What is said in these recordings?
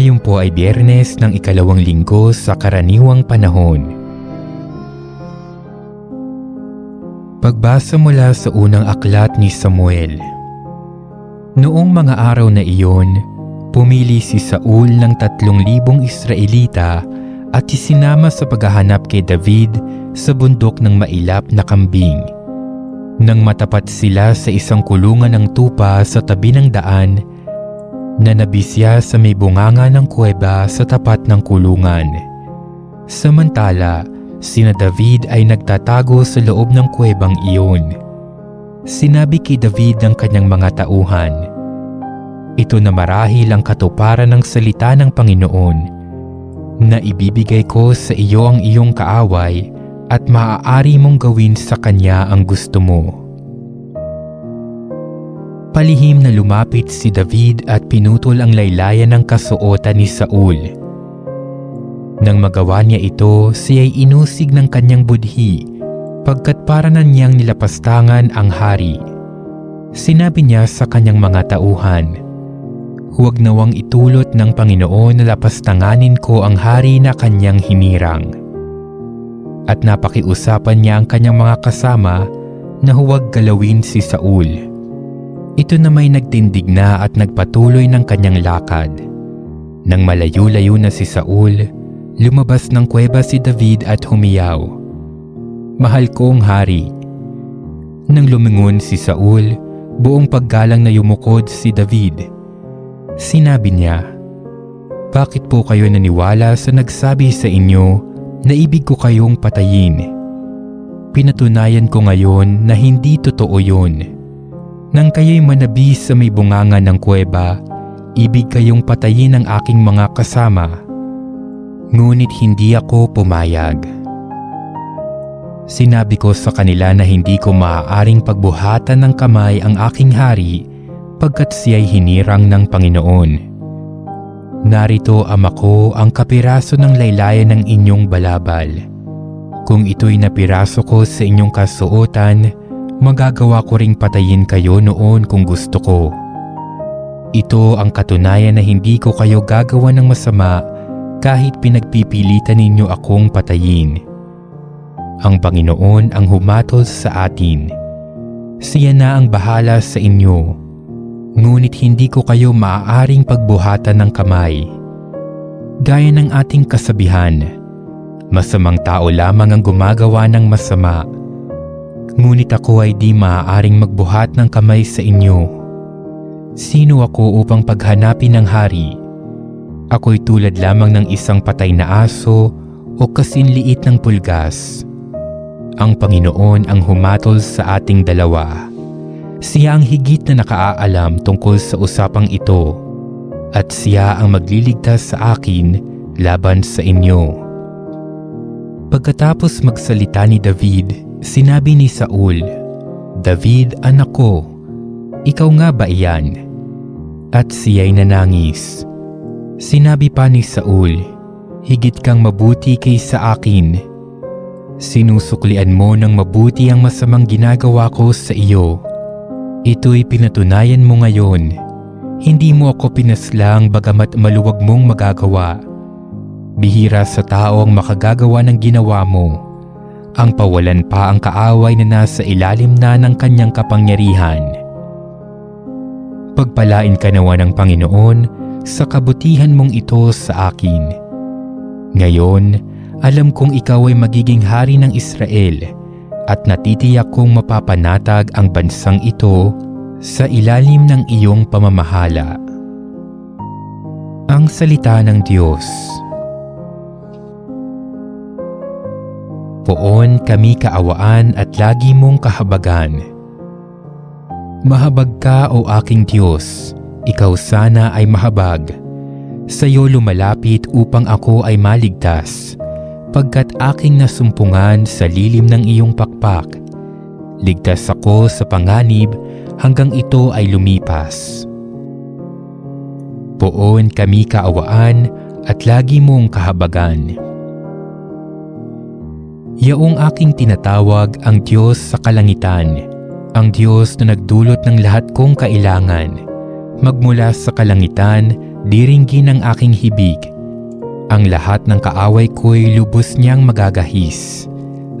Ngayon po ay biyernes ng ikalawang linggo sa karaniwang panahon. Pagbasa mula sa unang aklat ni Samuel. Noong mga araw na iyon, pumili si Saul ng tatlong libong Israelita at isinama sa paghahanap kay David sa bundok ng mailap na kambing. Nang matapat sila sa isang kulungan ng tupa sa tabi ng daan, nanabisya sa may bunganga ng kuweba sa tapat ng kulungan. Samantala, sina David ay nagtatago sa loob ng kuwebang iyon. Sinabi kay David ng kanyang mga tauhan, Ito na marahil ang katuparan ng salita ng Panginoon, na ibibigay ko sa iyo ang iyong kaaway at maaari mong gawin sa kanya ang gusto mo. Palihim na lumapit si David at pinutol ang laylayan ng kasuotan ni Saul. Nang magawa niya ito, siya ay inusig ng kanyang budhi pagkat para na niyang nilapastangan ang hari. Sinabi niya sa kanyang mga tauhan, Huwag nawang itulot ng Panginoon na lapastanganin ko ang hari na kanyang hinirang at napakiusapan niya ang kanyang mga kasama na huwag galawin si Saul. Ito na may nagtindig na at nagpatuloy ng kanyang lakad. Nang malayo-layo na si Saul, lumabas ng kuweba si David at humiyaw. Mahal kong hari. Nang lumingon si Saul, buong paggalang na yumukod si David. Sinabi niya, Bakit po kayo naniwala sa nagsabi sa inyo na ibig ko kayong patayin. Pinatunayan ko ngayon na hindi totoo yun. Nang kayo'y manabi sa may bunganga ng kuweba, ibig kayong patayin ng aking mga kasama. Ngunit hindi ako pumayag. Sinabi ko sa kanila na hindi ko maaaring pagbuhatan ng kamay ang aking hari pagkat siya'y hinirang ng Panginoon. Narito ama ko ang kapiraso ng laylayan ng inyong balabal. Kung ito'y napiraso ko sa inyong kasuotan, magagawa ko ring patayin kayo noon kung gusto ko. Ito ang katunayan na hindi ko kayo gagawa ng masama kahit pinagpipilitan ninyo akong patayin. Ang Panginoon ang humatol sa atin. Siya na ang bahala sa inyo ngunit hindi ko kayo maaaring pagbuhatan ng kamay. Gaya ng ating kasabihan, masamang tao lamang ang gumagawa ng masama. Ngunit ako ay di maaaring magbuhat ng kamay sa inyo. Sino ako upang paghanapin ng hari? Ako'y tulad lamang ng isang patay na aso o kasinliit ng pulgas. Ang Panginoon ang humatol sa ating dalawa. Siya ang higit na nakaaalam tungkol sa usapang ito at siya ang magliligtas sa akin laban sa inyo. Pagkatapos magsalita ni David, sinabi ni Saul, David anak ko, ikaw nga ba iyan? At siya'y nanangis. Sinabi pa ni Saul, higit kang mabuti kaysa akin. Sinusuklian mo ng mabuti ang masamang ginagawa ko sa iyo Ito'y pinatunayan mo ngayon. Hindi mo ako pinaslang bagamat maluwag mong magagawa. Bihira sa tao ang makagagawa ng ginawa mo. Ang pawalan pa ang kaaway na nasa ilalim na ng kanyang kapangyarihan. Pagpalain ka nawa ng Panginoon sa kabutihan mong ito sa akin. Ngayon, alam kong ikaw ay magiging hari ng Israel at natitiyak kong mapapanatag ang bansang ito sa ilalim ng iyong pamamahala. Ang Salita ng Diyos Poon kami kaawaan at lagi mong kahabagan. Mahabag ka o aking Diyos, ikaw sana ay mahabag. Sa iyo lumalapit upang ako ay maligtas pagkat aking nasumpungan sa lilim ng iyong pakpak. Ligtas ako sa panganib hanggang ito ay lumipas. Poon kami kaawaan at lagi mong kahabagan. Yaong aking tinatawag ang Diyos sa kalangitan, ang Diyos na nagdulot ng lahat kong kailangan. Magmula sa kalangitan, diringgin ang aking hibig. Ang lahat ng kaaway ko'y lubos niyang magagahis.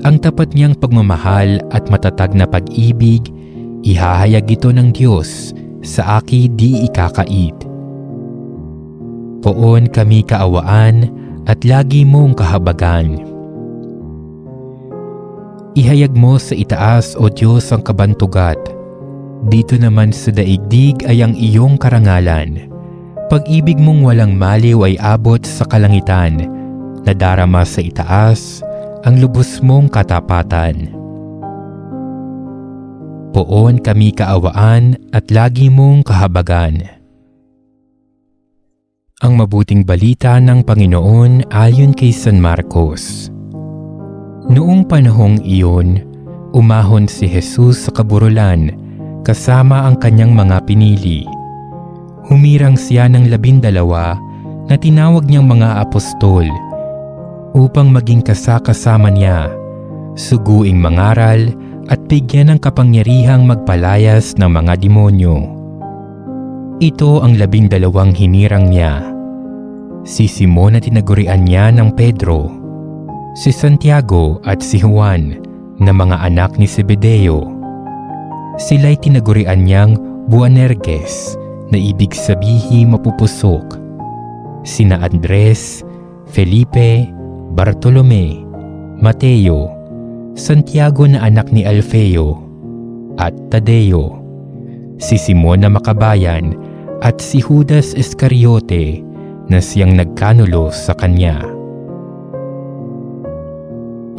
Ang tapat niyang pagmamahal at matatag na pag-ibig, ihahayag ito ng Diyos sa aki di ikakait. Poon kami kaawaan at lagi mong kahabagan. Ihayag mo sa itaas o Diyos ang kabantugat. Dito naman sa daigdig ay ang iyong karangalan. Pag-ibig mong walang maliw ay abot sa kalangitan. Nadarama sa itaas ang lubos mong katapatan. Poon kami kaawaan at lagi mong kahabagan. Ang mabuting balita ng Panginoon ayon kay San Marcos. Noong panahong iyon, umahon si Jesus sa kaburulan kasama ang kanyang mga pinili. Humirang siya ng labindalawa na tinawag niyang mga apostol upang maging kasakasama niya, suguing mangaral at bigyan ng kapangyarihang magpalayas ng mga demonyo. Ito ang labindalawang hinirang niya. Si Simon na tinagurian niya ng Pedro, si Santiago at si Juan na mga anak ni Zebedeo. Sila'y tinagurian niyang Buanerges na ibig sabihin mapupusok. Sina Andres, Felipe, Bartolome, Mateo, Santiago na anak ni Alfeo, at Tadeo, si Simon na makabayan at si Judas Iscariote na siyang nagkanulo sa kanya.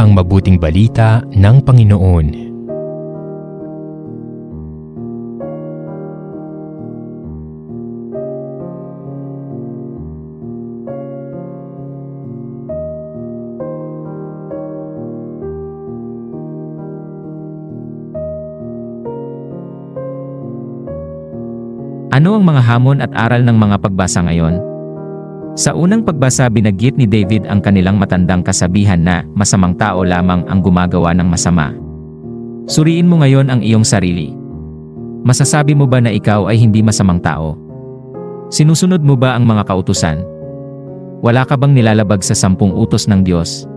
Ang mabuting balita ng Panginoon. Ano ang mga hamon at aral ng mga pagbasa ngayon? Sa unang pagbasa binagit ni David ang kanilang matandang kasabihan na masamang tao lamang ang gumagawa ng masama. Suriin mo ngayon ang iyong sarili. Masasabi mo ba na ikaw ay hindi masamang tao? Sinusunod mo ba ang mga kautusan? Wala ka bang nilalabag sa sampung utos ng Diyos?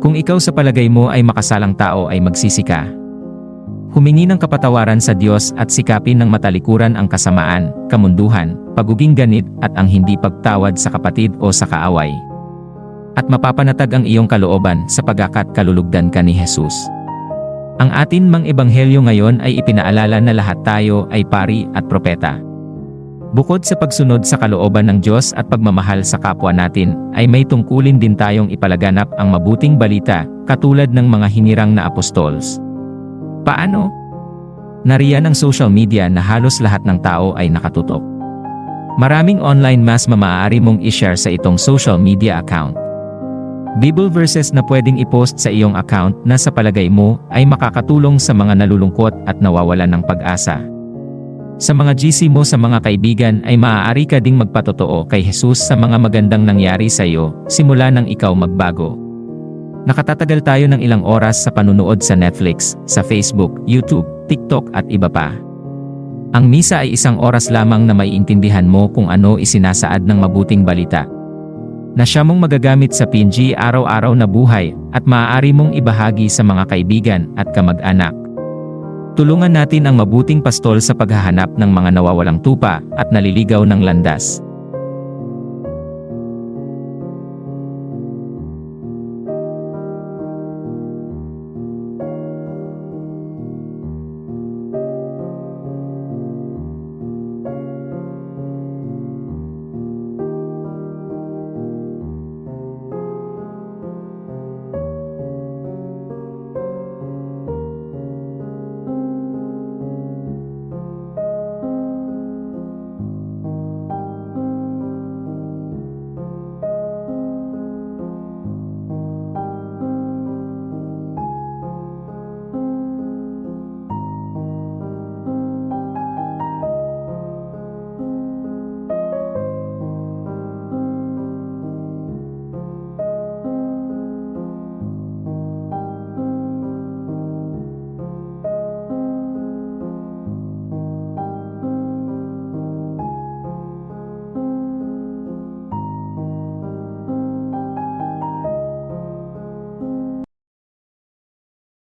Kung ikaw sa palagay mo ay makasalang tao ay magsisi ka. Humingi ng kapatawaran sa Diyos at sikapin ng matalikuran ang kasamaan, kamunduhan, paguging ganit at ang hindi pagtawad sa kapatid o sa kaaway. At mapapanatag ang iyong kalooban sa pagakat kalulugdan ka ni Jesus. Ang atin mang ebanghelyo ngayon ay ipinaalala na lahat tayo ay pari at propeta. Bukod sa pagsunod sa kalooban ng Diyos at pagmamahal sa kapwa natin, ay may tungkulin din tayong ipalaganap ang mabuting balita, katulad ng mga hinirang na apostols. Paano? Nariyan ang social media na halos lahat ng tao ay nakatutok. Maraming online mass mamaaari mong i-share sa itong social media account. Bible verses na pwedeng i-post sa iyong account na sa palagay mo ay makakatulong sa mga nalulungkot at nawawalan ng pag-asa. Sa mga GC mo sa mga kaibigan ay maaari ka ding magpatotoo kay Jesus sa mga magandang nangyari sa iyo simula nang ikaw magbago. Nakatatagal tayo ng ilang oras sa panunood sa Netflix, sa Facebook, YouTube, TikTok at iba pa. Ang misa ay isang oras lamang na maiintindihan mo kung ano isinasaad ng mabuting balita. Na siya mong magagamit sa PNG araw-araw na buhay at maaari mong ibahagi sa mga kaibigan at kamag-anak. Tulungan natin ang mabuting pastol sa paghahanap ng mga nawawalang tupa at naliligaw ng landas.